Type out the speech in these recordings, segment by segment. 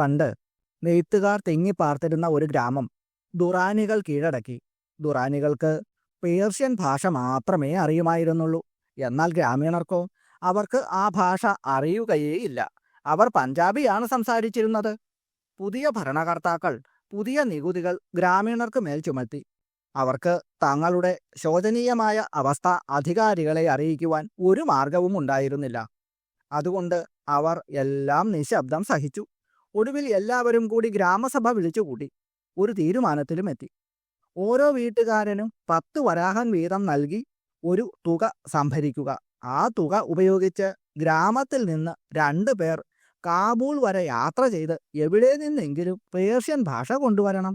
പണ്ട് നെയ്ത്തുകാർ തിങ്ങിപ്പാർത്തിരുന്ന ഒരു ഗ്രാമം ദുറാനികൾ കീഴടക്കി. ദുറാനികൾക്ക് പേർഷ്യൻ ഭാഷ മാത്രമേ അറിയുമായിരുന്നുള്ളൂ. എന്നാൽ ഗ്രാമീണർക്കോ അവർക്ക് ആ ഭാഷ അറിയുകയേയില്ല. അവർ പഞ്ചാബിയാണ് സംസാരിച്ചിരുന്നത്. പുതിയ ഭരണകർത്താക്കൾ പുതിയ നികുതികൾ ഗ്രാമീണർക്ക് മേൽ ചുമത്തി. അവർക്ക് തങ്ങളുടെ ശോചനീയമായ അവസ്ഥ അധികാരികളെ അറിയിക്കുവാൻ ഒരു മാർഗവും ഉണ്ടായിരുന്നില്ല അതുകൊണ്ട് അവർ എല്ലാം നിശബ്ദം സഹിച്ചു. ഒടുവിൽ എല്ലാവരും കൂടി ഗ്രാമസഭ വിളിച്ചുകൂട്ടി ഒരു തീരുമാനത്തിലും എത്തി. ഓരോ വീട്ടുകാരനും പത്ത് വരാഹൻ വീതം നൽകി ഒരു തുക സംഭരിക്കുക. ആ തുക ഉപയോഗിച്ച് ഗ്രാമത്തിൽ നിന്ന് രണ്ടു പേർ കാബൂൾ വരെ യാത്ര ചെയ്ത് എവിടെ നിന്നെങ്കിലും പേർഷ്യൻ ഭാഷ കൊണ്ടുവരണം.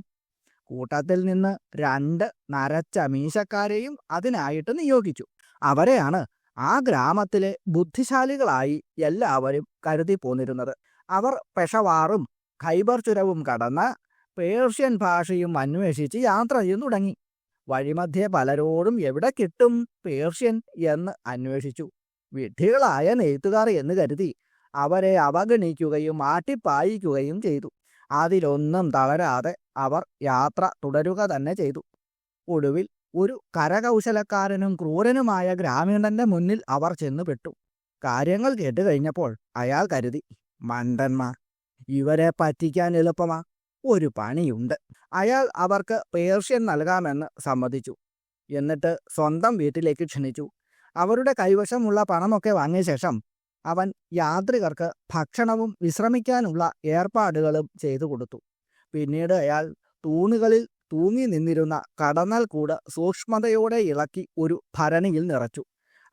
കൂട്ടത്തിൽ നിന്ന് രണ്ട് നരച്ച മീശക്കാരെയും അതിനായിട്ട് നിയോഗിച്ചു. അവരെയാണ് ആ ഗ്രാമത്തിലെ ബുദ്ധിശാലികളായി എല്ലാവരും കരുതി പോന്നിരുന്നത് അവർ പെഷവാറും ഖൈബർ ചുരവും കടന്ന് പേർഷ്യൻ ഭാഷയും അന്വേഷിച്ച് യാത്ര ചെയ്തു തുടങ്ങി. വഴിമധ്യേ പലരോടും എവിടെ കിട്ടും പേർഷ്യൻ എന്ന് അന്വേഷിച്ചു. വിഡ്ഢികളായ നെയ്ത്തുകാർ എന്ന് കരുതി അവരെ അവഗണിക്കുകയും ആട്ടിപ്പായിക്കുകയും ചെയ്തു. അതിലൊന്നും തളരാതെ അവർ യാത്ര തുടരുക തന്നെ ചെയ്തു. ഒടുവിൽ ഒരു കരകൗശലക്കാരനും ക്രൂരനുമായ ഗ്രാമീണന്റെ മുന്നിൽ അവർ ചെന്നുപെട്ടു. കാര്യങ്ങൾ കേട്ട് കഴിഞ്ഞപ്പോൾ അയാൾ കരുതി മണ്ടന്മാർ. ഇവരെ പറ്റിക്കാൻ എളുപ്പമാ. ഒരു പണിയുണ്ട്. അയാൾ അവർക്ക് പേർഷ്യൻ നൽകാമെന്ന് സമ്മതിച്ചു. എന്നിട്ട് സ്വന്തം വീട്ടിലേക്ക് ക്ഷണിച്ചു. അവരുടെ കൈവശമുള്ള പണമൊക്കെ വാങ്ങിയ ശേഷം അവൻ യാത്രികർക്ക് ഭക്ഷണവും വിശ്രമിക്കാനുള്ള ഏർപ്പാടുകളും ചെയ്തു കൊടുത്തു. പിന്നീട് അയാൾ തൂണുകളിൽ തൂങ്ങി നിന്നിരുന്ന കടന്നൽ കൂട് സൂക്ഷ്മതയോടെ ഇളക്കി ഒരു ഭരണിയിൽ നിറച്ചു.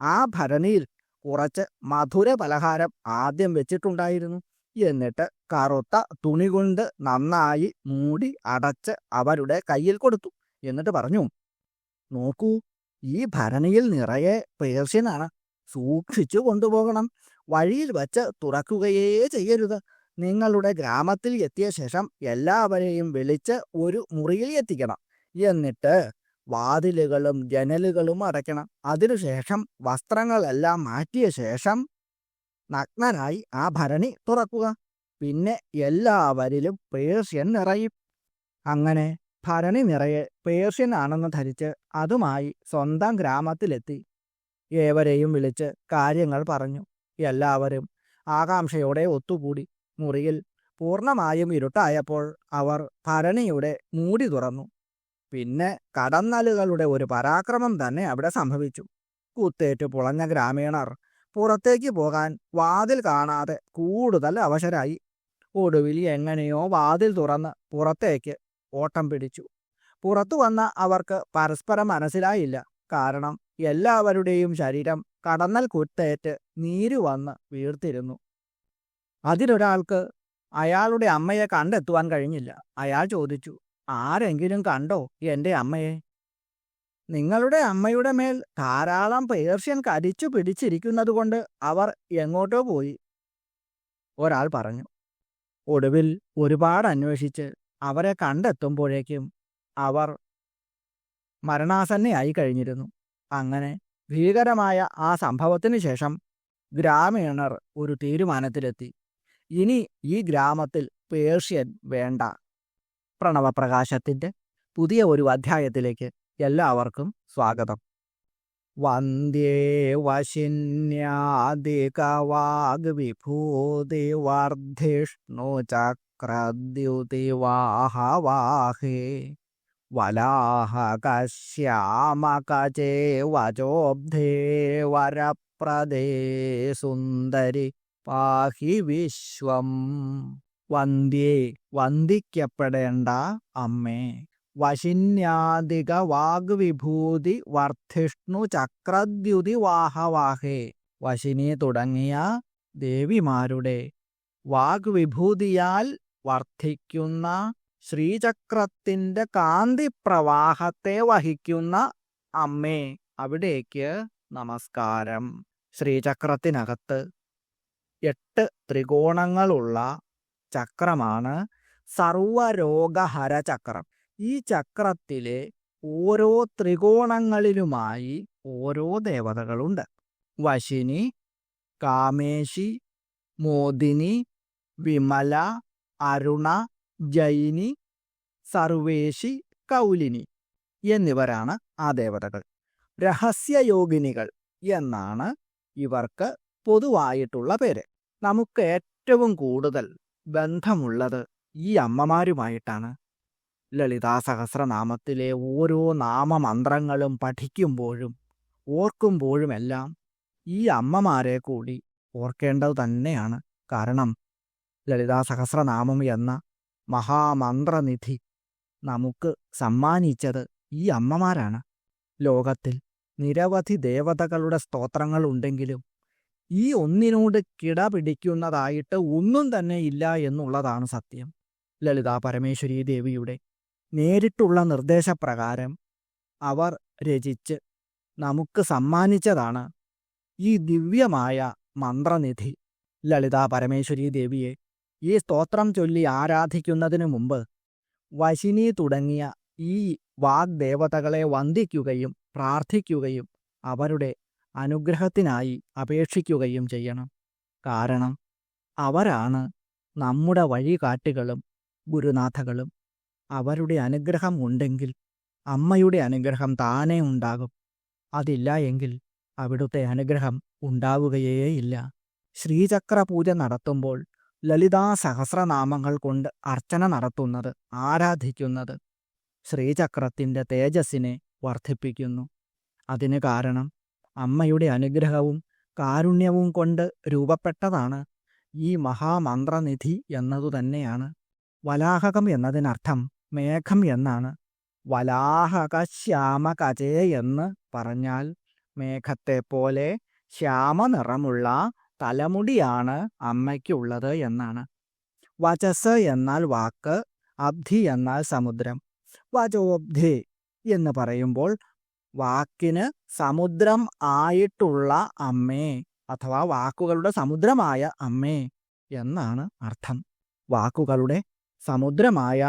ആ ഭരണിയിൽ കുറച്ച് മധുര പലഹാരം ആദ്യം വെച്ചിട്ടുണ്ടായിരുന്നു. എന്നിട്ട് കറുത്ത തുണി കൊണ്ട് നന്നായി മൂടി അടച്ച് അവരുടെ കയ്യിൽ കൊടുത്തു. എന്നിട്ട് പറഞ്ഞു നോക്കൂ ഈ ഭരണിയിൽ നിറയെ പേർഷ്യനാണ്. സൂക്ഷിച്ചു കൊണ്ടുപോകണം. വഴിയിൽ വച്ച് തുറക്കുകയേ ചെയ്യരുത്. നിങ്ങളുടെ ഗ്രാമത്തിൽ എത്തിയ ശേഷം എല്ലാവരെയും വിളിച്ച് ഒരു മുറിയിൽ എത്തിക്കണം. എന്നിട്ട് വാതിലുകളും ജനലുകളും അടയ്ക്കണം. അതിനുശേഷം വസ്ത്രങ്ങളെല്ലാം മാറ്റിയ ശേഷം നഗ്നനായി ആ ഭരണി തുറക്കുക. പിന്നെ എല്ലാവരിലും പേർഷ്യൻ നിറയും. അങ്ങനെ ഭരണി നിറയെ പേർഷ്യൻ ആണെന്ന് ധരിച്ച് അതുമായി സ്വന്തം ഗ്രാമത്തിലെത്തി. ഏവരെയും വിളിച്ച് കാര്യങ്ങൾ പറഞ്ഞു. എല്ലാവരും ആകാംക്ഷയോടെ ഒത്തുകൂടി. മുറിയിൽ പൂർണമായും ഇരുട്ടായപ്പോൾ അവർ ഭരണിയുടെ മൂടി തുറന്നു. പിന്നെ കടന്നലുകളുടെ ഒരു പരാക്രമം തന്നെ അവിടെ സംഭവിച്ചു. കുത്തേറ്റ് പുളഞ്ഞ ഗ്രാമീണർ പുറത്തേക്ക് പോകാൻ വാതിൽ കാണാതെ കൂടുതൽ അവശരായി. ഒടുവിൽ എങ്ങനെയോ വാതിൽ തുറന്ന് പുറത്തേക്ക് ഓട്ടം പിടിച്ചു. പുറത്തു വന്ന അവർക്ക് പരസ്പരം മനസ്സിലായില്ല. കാരണം എല്ലാവരുടെയും ശരീരം കടന്നൽ കുത്തേറ്റ് നീരു വന്ന് വീർത്തിരുന്നു. അതിലൊരാൾക്ക് അയാളുടെ അമ്മയെ കണ്ടെത്തുവാൻ കഴിഞ്ഞില്ല. അയാൾ ചോദിച്ചു ആരെങ്കിലും കണ്ടോ എന്റെ അമ്മയെ? നിങ്ങളുടെ അമ്മയുടെ മേൽ ധാരാളം പേർഷ്യൻ കടിച്ചു പിടിച്ചിരിക്കുന്നതുകൊണ്ട് അവർ എങ്ങോട്ടോ പോയി. ഒരാൾ പറഞ്ഞു ഒടുവിൽ ഒരുപാട് അന്വേഷിച്ച് അവരെ കണ്ടെത്തുമ്പോഴേക്കും അവർ മരണാസന്നയായി കഴിഞ്ഞിരുന്നു. അങ്ങനെ ഭീകരമായ ആ സംഭവത്തിന് ശേഷം ഗ്രാമീണർ ഒരു തീരുമാനത്തിലെത്തി. ഇനി ഈ ഗ്രാമത്തിൽ പേർഷ്യൻ വേണ്ട. പ്രണവപ്രകാശത്തിന്റെ പുതിയ ഒരു അധ്യായത്തിലേക്ക് എല്ലാവർക്കും സ്വാഗതം. വന്ദേ വശിന്യാദികവാഗ്വിഭൂതി വർദ്ധിഷ്ണു ചക്രദ്യുതി വാഹവാഹേ വലാഹകശ്യാമകചേ വചോബ്ധേ വരപ്രദേ സുന്ദരി പാഹി വിശ്വം. വന്ധ്യേ വന്ദിക്കപ്പെടേണ്ട അമ്മേ. വശിന്യാദിക വാഗ്വിഭൂതി വർദ്ധിഷ്ണു ചക്രദ്യുതി വാഹവാഹേ. വശിനി തുടങ്ങിയ ദേവിമാരുടെ വാഗ്വിഭൂതിയാൽ വർദ്ധിക്കുന്ന ശ്രീചക്രത്തിന്റെ കാന്തി പ്രവാഹത്തെ വഹിക്കുന്ന അമ്മേ. അവിടേക്ക് നമസ്കാരം. ശ്രീചക്രത്തിനകത്ത് എട്ട് ത്രികോണങ്ങളുള്ള ചക്രമാണ് സർവരോഗഹര ചക്രം ഈ ചക്രത്തിലെ ഓരോ ത്രികോണങ്ങളിലുമായി ഓരോ ദേവതകളുണ്ട്. വശിനി കാമേശി മോദിനി വിമല അരുണ ജൈനി സർവേശി കൗലിനി എന്നിവരാണ് ആ ദേവതകൾ. രഹസ്യയോഗിനികൾ എന്നാണ് ഇവർക്ക് പൊതുവായിട്ടുള്ള പേര്. നമുക്ക് ഏറ്റവും കൂടുതൽ ബന്ധമുള്ളത് ഈ അമ്മമാരുമായിട്ടാണ്. ലളിതാ സഹസ്രനാമത്തിലെ ഓരോ നാമമന്ത്രങ്ങളും പഠിക്കുമ്പോഴും ഓർക്കുമ്പോഴുമെല്ലാം ഈ അമ്മമാരെ കൂടി ഓർക്കേണ്ടത് തന്നെയാണ്. കാരണം ലളിതാ സഹസ്രനാമം എന്ന മഹാമന്ത്രനിധി നമുക്ക് സമ്മാനിച്ചത് ഈ അമ്മമാരാണ്. ലോകത്തിൽ നിരവധി ദേവതകളുടെ സ്തോത്രങ്ങൾ ഉണ്ടെങ്കിലും ഈ ഒന്നിനോട് കിട പിടിക്കുന്നതായിട്ട് ഒന്നും തന്നെ ഇല്ല എന്നുള്ളതാണ് സത്യം. ലളിതാ പരമേശ്വരി ദേവിയുടെ നേരിട്ടുള്ള നിർദ്ദേശപ്രകാരം അവർ രചിച്ച് നമുക്ക് സമ്മാനിച്ചതാണ് ഈ ദിവ്യമായ മന്ത്രനിധി. ലളിതാ പരമേശ്വരി ദേവിയെ ഈ സ്തോത്രം ചൊല്ലി ആരാധിക്കുന്നതിനു മുമ്പ് വശിനി തുടങ്ങിയ ഈ വാഗ്ദേവതകളെ വന്ദിക്കുകയും പ്രാർത്ഥിക്കുകയും അവരുടെ അനുഗ്രഹത്തിനായി അപേക്ഷിക്കുകയും ചെയ്യണം. കാരണം അവരാണ് നമ്മുടെ വഴികാട്ടികളും ഗുരുനാഥകളും. അവരുടെ അനുഗ്രഹം ഉണ്ടെങ്കിൽ അമ്മയുടെ അനുഗ്രഹം താനേ ഉണ്ടാകും. അതില്ല എങ്കിൽ അവിടുത്തെ അനുഗ്രഹം ഉണ്ടാവുകയേയില്ല. ശ്രീചക്ര പൂജ നടത്തുമ്പോൾ ലളിതാ സഹസ്രനാമങ്ങൾ കൊണ്ട് അർച്ചന നടത്തുന്നത് ആരാധിക്കുന്നത് ശ്രീചക്രത്തിന്റെ തേജസ്സിനെ വർദ്ധിപ്പിക്കുന്നു. അതിന് കാരണം അമ്മയുടെ അനുഗ്രഹവും കാരുണ്യവും കൊണ്ട് രൂപപ്പെട്ടതാണ് ഈ മഹാമന്ത്രനിധി എന്നതു തന്നെയാണ്. വലാഹകം എന്നതിനർത്ഥം മേഘം എന്നാണ്. വലാഹക ശ്യാമകജേ എന്ന് പറഞ്ഞാൽ മേഘത്തെ പോലെ ശ്യാമനിറമുള്ള തലമുടിയാണ് അമ്മയ്ക്കുള്ളത് എന്നാണ്. വചസ് എന്നാൽ വാക്ക് അബ്ധി എന്നാൽ സമുദ്രം വചോബ്ധി എന്ന് പറയുമ്പോൾ വാക്കിന് സമുദ്രം ആയിട്ടുള്ള അമ്മേ അഥവാ വാക്കുകളുടെ സമുദ്രമായ അമ്മേ എന്നാണ് അർത്ഥം. വാക്കുകളുടെ സമുദ്രമായ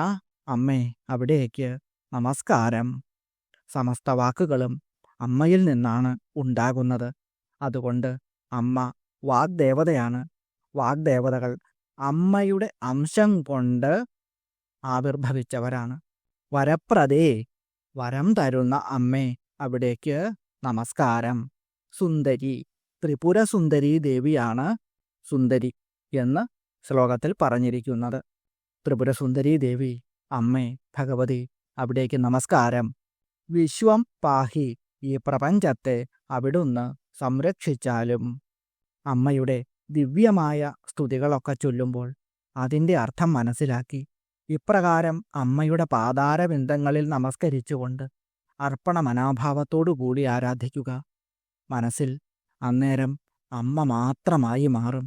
അമ്മേ അവിടേക്ക് നമസ്കാരം. സമസ്ത വാക്കുകളും അമ്മയിൽ നിന്നാണ് ഉണ്ടാകുന്നത്. അതുകൊണ്ട് അമ്മ വാഗ്ദേവതയാണ്. വാഗ്ദേവതകൾ അമ്മയുടെ അംശം കൊണ്ട് ആവിർഭവിച്ചവരാണ്. വരപ്രദേ വരം തരുന്ന അമ്മേ അവിടേക്ക് നമസ്കാരം. സുന്ദരി. ത്രിപുര സുന്ദരി ദേവിയാണ് സുന്ദരി എന്ന് ശ്ലോകത്തിൽ പറഞ്ഞിരിക്കുന്നത്. ത്രിപുര സുന്ദരി ദേവി അമ്മേ ഭഗവതി അവിടേക്ക് നമസ്കാരം. വിശ്വം പാഹി ഈ പ്രപഞ്ചത്തെ അവിടുന്ന് സംരക്ഷിച്ചാലും. അമ്മയുടെ ദിവ്യമായ സ്തുതികളൊക്കെ ചൊല്ലുമ്പോൾ അതിന്റെ അർത്ഥം മനസ്സിലാക്കി. ഇപ്രകാരം അമ്മയുടെ പാതാരബിന്ദങ്ങളിൽ നമസ്കരിച്ചുകൊണ്ട് അർപ്പണ മനോഭാവത്തോടുകൂടി ആരാധിക്കുക. മനസ്സിൽ അന്നേരം അമ്മ മാത്രമായി മാറും.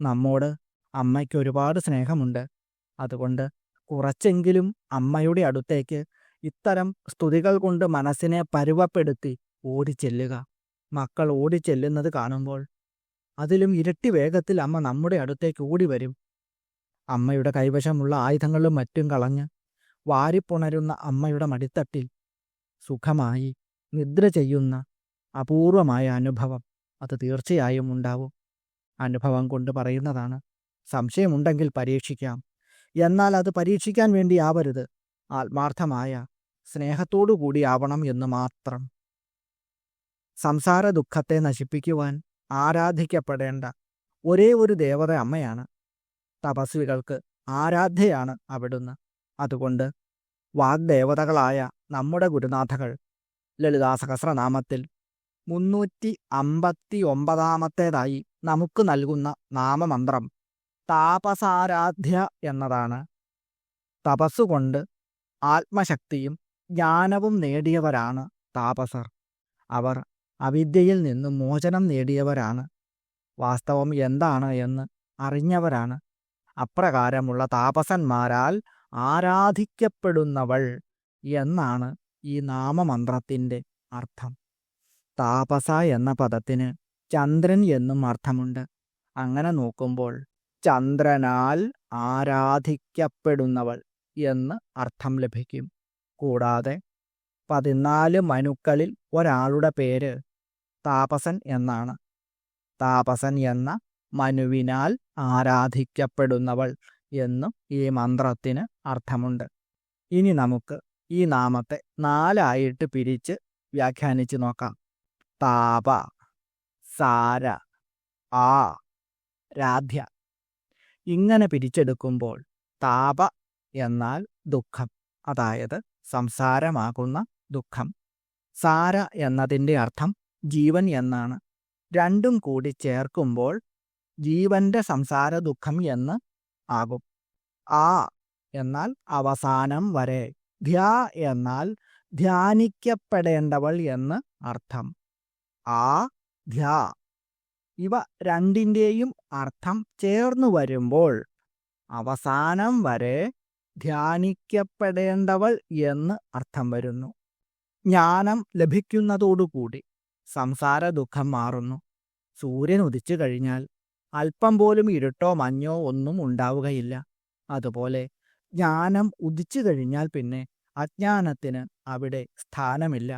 നമ്മോട് അമ്മയ്ക്ക് ഒരുപാട് സ്നേഹമുണ്ട്. അതുകൊണ്ട് കുറച്ചെങ്കിലും അമ്മയുടെ അടുത്തേക്ക് ഇത്തരം സ്തുതികൾ കൊണ്ട് മനസ്സിനെ പരുവപ്പെടുത്തി ഓടിച്ചെല്ലുക. മക്കൾ ഓടിച്ചെല്ലുന്നത് കാണുമ്പോൾ അതിലും ഇരട്ടി വേഗത്തിൽ അമ്മ നമ്മുടെ അടുത്തേക്ക് ഓടി വരും അമ്മയുടെ കൈവശമുള്ള ആയുധങ്ങളും മറ്റും കളഞ്ഞ് വാരിപ്പുണരുന്ന അമ്മയുടെ മടിത്തട്ടിൽ സുഖമായി നിദ്ര ചെയ്യുന്ന അപൂർവമായ അനുഭവം. അത് തീർച്ചയായും ഉണ്ടാവും. അനുഭവം കൊണ്ട് പറയുന്നതാണ് സംശയമുണ്ടെങ്കിൽ പരീക്ഷിക്കാം. എന്നാൽ അത് പരീക്ഷിക്കാൻ വേണ്ടി ആവരുത്. ആത്മാർത്ഥമായ സ്നേഹത്തോടു കൂടിയാവണം എന്ന് മാത്രം. സംസാര ദുഃഖത്തെ നശിപ്പിക്കുവാൻ ആരാധിക്കപ്പെടേണ്ട ഒരേ ഒരു ദേവത അമ്മയാണ് തപസ്വികൾക്ക് ആരാധ്യയാണ് അവിടുന്ന്. അതുകൊണ്ട് വാഗ്ദേവതകളായ നമ്മുടെ ഗുരുനാഥകൾ. ലളിതാസഹസ്രനാമത്തിൽ മുന്നൂറ്റി അമ്പത്തി ഒമ്പതാമത്തേതായി നമുക്ക് നൽകുന്ന നാമമന്ത്രം താപസാരാധ്യ എന്നതാണ്. തപസ്സുകൊണ്ട് ആത്മശക്തിയും ജ്ഞാനവും നേടിയവരാണ് താപസർ. അവർ അവിദ്യയിൽ നിന്നും മോചനം നേടിയവരാണ്. വാസ്തവം എന്താണ് എന്ന് അറിഞ്ഞവരാണ്. അപ്രകാരമുള്ള താപസന്മാരാൽ ആരാധിക്കപ്പെടുന്നവൾ എന്നാണ് ഈ നാമമന്ത്രത്തിന്റെ അർത്ഥം. താപസ എന്ന പദത്തിന് ചന്ദ്രൻ എന്നും അർത്ഥമുണ്ട്. അങ്ങനെ നോക്കുമ്പോൾ ചന്ദ്രനാൽ ആരാധിക്കപ്പെടുന്നവൾ എന്ന് അർത്ഥം ലഭിക്കും. കൂടാതെ പതിനാല് മനുക്കളിൽ ഒരാളുടെ പേര് താപസൻ എന്നാണ്. താപസൻ എന്ന മനുവിനാൽ ആരാധിക്കപ്പെടുന്നവൾ എന്നും ഈ മന്ത്രത്തിന് അർത്ഥമുണ്ട്. ഇനി നമുക്ക് ഈ നാമത്തെ നാലായിട്ട് പിരിച്ച് വ്യാഖ്യാനിച്ചു നോക്കാം. താപ സാര ആ രാധ്യ. ഇങ്ങനെ പിരിച്ചെടുക്കുമ്പോൾ താപ എന്നാൽ ദുഃഖം. അതായത് സംസാരമാകുന്ന ദുഃഖം. സാര എന്നതിന്റെ അർത്ഥം ജീവൻ എന്നാണ്. രണ്ടും കൂടി ചേർക്കുമ്പോൾ ജീവന്റെ സംസാര ദുഃഖം എന്ന് ആകും. ആ എന്നാൽ അവസാനം വരെ ധ്യാ എന്നാൽ ധ്യാനിക്കപ്പെടേണ്ടവൾ എന്ന് അർത്ഥം. ആ ധ്യാ ഇവ രണ്ടിന്റെയും അർത്ഥം ചേർന്നു വരുമ്പോൾ അവസാനം വരെ ധ്യാനിക്കപ്പെടേണ്ടവൾ എന്ന് അർത്ഥം വരുന്നു. ജ്ഞാനം ലഭിക്കുന്നതോടുകൂടി സംസാര ദുഃഖം മാറുന്നു. സൂര്യൻ ഉദിച്ചു കഴിഞ്ഞാൽ അല്പം പോലും ഇരുട്ടോ മഞ്ഞോ ഒന്നും ഉണ്ടാവുകയില്ല. അതുപോലെ ജ്ഞാനം ഉദിച്ചു കഴിഞ്ഞാൽ പിന്നെ അജ്ഞാനത്തിന് അവിടെ സ്ഥാനമില്ല.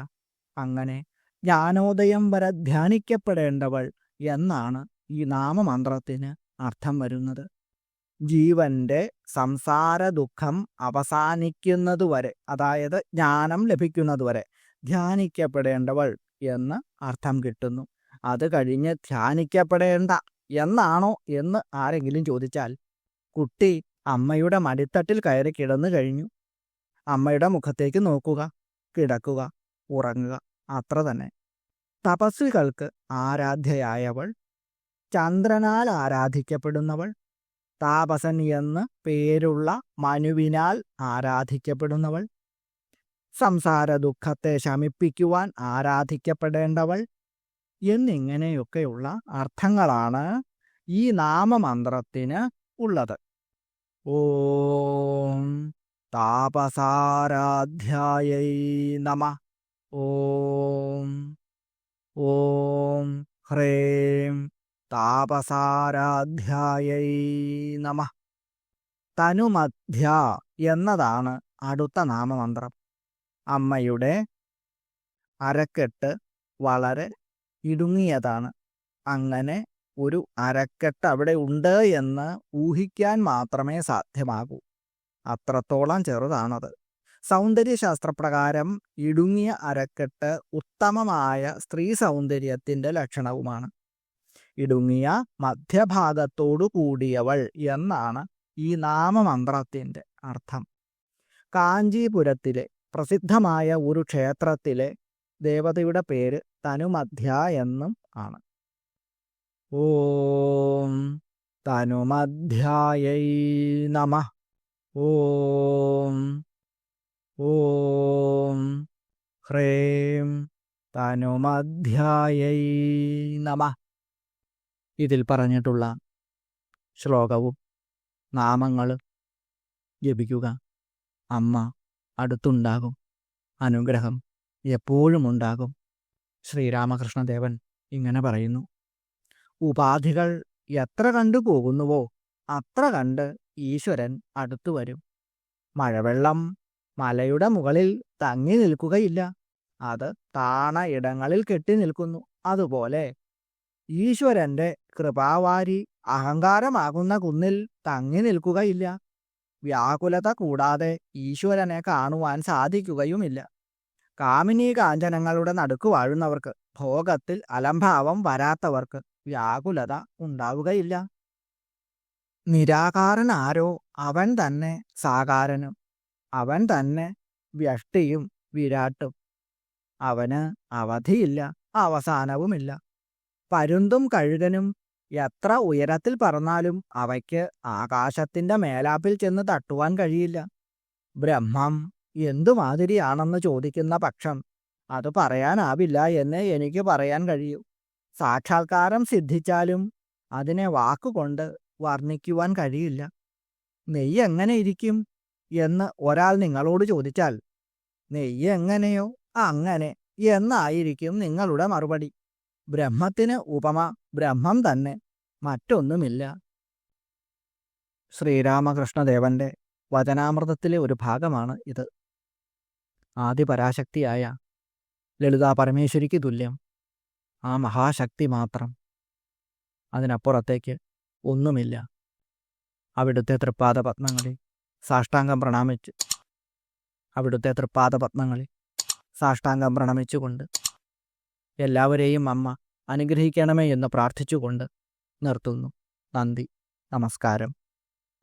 അങ്ങനെ ജ്ഞാനോദയം വരെ ധ്യാനിക്കപ്പെടേണ്ടവൾ എന്നാണ് ഈ നാമമന്ത്രത്തിന് അർത്ഥം വരുന്നത്. ജീവന്റെ സംസാര ദുഃഖം അവസാനിക്കുന്നതുവരെ അതായത് ജ്ഞാനം ലഭിക്കുന്നതുവരെ ധ്യാനിക്കപ്പെടേണ്ടവൾ എന്ന് അർത്ഥം കിട്ടുന്നു. അത് കഴിഞ്ഞ് ധ്യാനിക്കപ്പെടേണ്ട എന്നാണോ എന്ന് ആരെങ്കിലും ചോദിച്ചാൽ കുട്ടി അമ്മയുടെ മടിത്തട്ടിൽ കയറി കിടന്നു കഴിഞ്ഞു. അമ്മയുടെ മുഖത്തേക്ക് നോക്കുക കിടക്കുക ഉറങ്ങുക അത്ര തന്നെ. തപസ്വികൾക്ക് ആരാധ്യയായവൾ ചന്ദ്രനാൽ ആരാധിക്കപ്പെടുന്നവൾ താപസൻ എന്ന് പേരുള്ള മനുവിനാൽ ആരാധിക്കപ്പെടുന്നവൾ സംസാര ദുഃഖത്തെ ശമിപ്പിക്കുവാൻ ആരാധിക്കപ്പെടേണ്ടവൾ എന്നിങ്ങനെയൊക്കെയുള്ള അർത്ഥങ്ങളാണ് ഈ നാമമന്ത്രത്തിന് ഉള്ളത്. ഓം താപസാരാധ്യായൈ നമ. ഓം ഓം ഹ്രേം താപസാരാധ്യായൈ നമ. തനുമധ്യ എന്നതാണ് അടുത്ത നാമമന്ത്രം. അമ്മയുടെ അരക്കെട്ട് വളരെ ഇടുങ്ങിയതാണ്. അങ്ങനെ ഒരു അരക്കെട്ട് അവിടെ ഉണ്ട് എന്ന് ഊഹിക്കാൻ മാത്രമേ സാധ്യമാകൂ. അത്രത്തോളം ചെറുതാണത്. സൗന്ദര്യശാസ്ത്രപ്രകാരം ഇടുങ്ങിയ അരക്കെട്ട് ഉത്തമമായ സ്ത്രീ സൗന്ദര്യത്തിന്റെ ലക്ഷണവുമാണ്. ഇടുങ്ങിയ മധ്യഭാഗത്തോടു കൂടിയവൾ എന്നാണ് ഈ നാമമന്ത്രത്തിന്റെ അർത്ഥം. കാഞ്ചീപുരത്തിലെ പ്രസിദ്ധമായ ഒരു ക്ഷേത്രത്തിലെ ദേവതയുടെ പേര് തനുമധ്യ എന്നും ആണ്. ഓം തനുമധ്യായൈ നമ. ഓം ഓം ഹ്രേം തനുമധ്യായൈ നമ. ഇതിൽ പറഞ്ഞിട്ടുള്ള ശ്ലോകവും നാമങ്ങൾ ജപിക്കുക. അമ്മ അടുത്തുണ്ടാകും. അനുഗ്രഹം എപ്പോഴും ഉണ്ടാകും. ശ്രീരാമകൃഷ്ണദേവൻ ഇങ്ങനെ പറയുന്നു. ഉപാധികൾ എത്ര കണ്ടു പോകുന്നുവോ അത്ര കണ്ട് ഈശ്വരൻ അടുത്തു വരും. മഴവെള്ളം മലയുടെ മുകളിൽ തങ്ങി നിൽക്കുകയില്ല. അത് താണ ഇടങ്ങളിൽ കെട്ടി നിൽക്കുന്നു. അതുപോലെ ഈശ്വരന്റെ കൃപാവാരി അഹങ്കാരമാകുന്ന കുന്നിൽ തങ്ങി നിൽക്കുകയില്ല. വ്യാകുലത കൂടാതെ ഈശ്വരനെ കാണുവാൻ സാധിക്കുകയുമില്ല. കാമിനീ കാഞ്ചനങ്ങളുടെ നടുക്ക് വാഴുന്നവർക്ക് ഭോഗത്തിൽ അലംഭാവം വരാത്തവർക്ക് വ്യാകുലത ഉണ്ടാവുകയില്ല. നിരാകാരൻ ആരോ അവൻ തന്നെ സാകാരനും അവൻ തന്നെ വ്യഷ്ടിയും വിരാട്ടും. അവന് അവധിയില്ല അവസാനവുമില്ല. പരുന്തും കഴുകനും എത്ര ഉയരത്തിൽ പറന്നാലും അവയ്ക്ക് ആകാശത്തിന്റെ മേലാപ്പിൽ ചെന്ന് തട്ടുവാൻ കഴിയില്ല. ബ്രഹ്മം എന്തുമാതിരിയാണെന്ന് ചോദിക്കുന്ന പക്ഷം അത് പറയാനാവില്ല എന്ന് എനിക്ക് പറയാൻ കഴിയൂ. സാക്ഷാത്കാരം സിദ്ധിച്ചാലും അതിനെ വാക്കുകൊണ്ട് വർണിക്കുവാൻ കഴിയില്ല. നെയ്യ് എങ്ങനെ ഇരിക്കും എന്ന് ഒരാൾ നിങ്ങളോട് ചോദിച്ചാൽ നെയ്യ് എങ്ങനെയോ അങ്ങനെ എന്നായിരിക്കും നിങ്ങളുടെ മറുപടി. ബ്രഹ്മത്തിന് ഉപമ ബ്രഹ്മം തന്നെ മറ്റൊന്നുമില്ല. ശ്രീരാമകൃഷ്ണദേവന്റെ വചനാമൃതത്തിലെ ഒരു ഭാഗമാണ് ഇത്. ആദിപരാശക്തിയായ ലളിതാ പരമേശ്വരിക്ക് തുല്യം. ആ മഹാശക്തി മാത്രം അതിനപ്പുറത്തേക്ക് ഒന്നുമില്ല. അവിടുത്തെ തൃപ്പാദ പത്മങ്ങളിൽ സാഷ്ടാംഗം പ്രണാമിച്ച് അവിടുത്തെ തൃപ്പാദ പത്മങ്ങളിൽ സാഷ്ടാംഗം പ്രണമിച്ചുകൊണ്ട് എല്ലാവരെയും അമ്മ അനുഗ്രഹിക്കണമേ എന്ന് പ്രാർത്ഥിച്ചുകൊണ്ട് നിർത്തുന്നു. നന്ദി. നമസ്കാരം.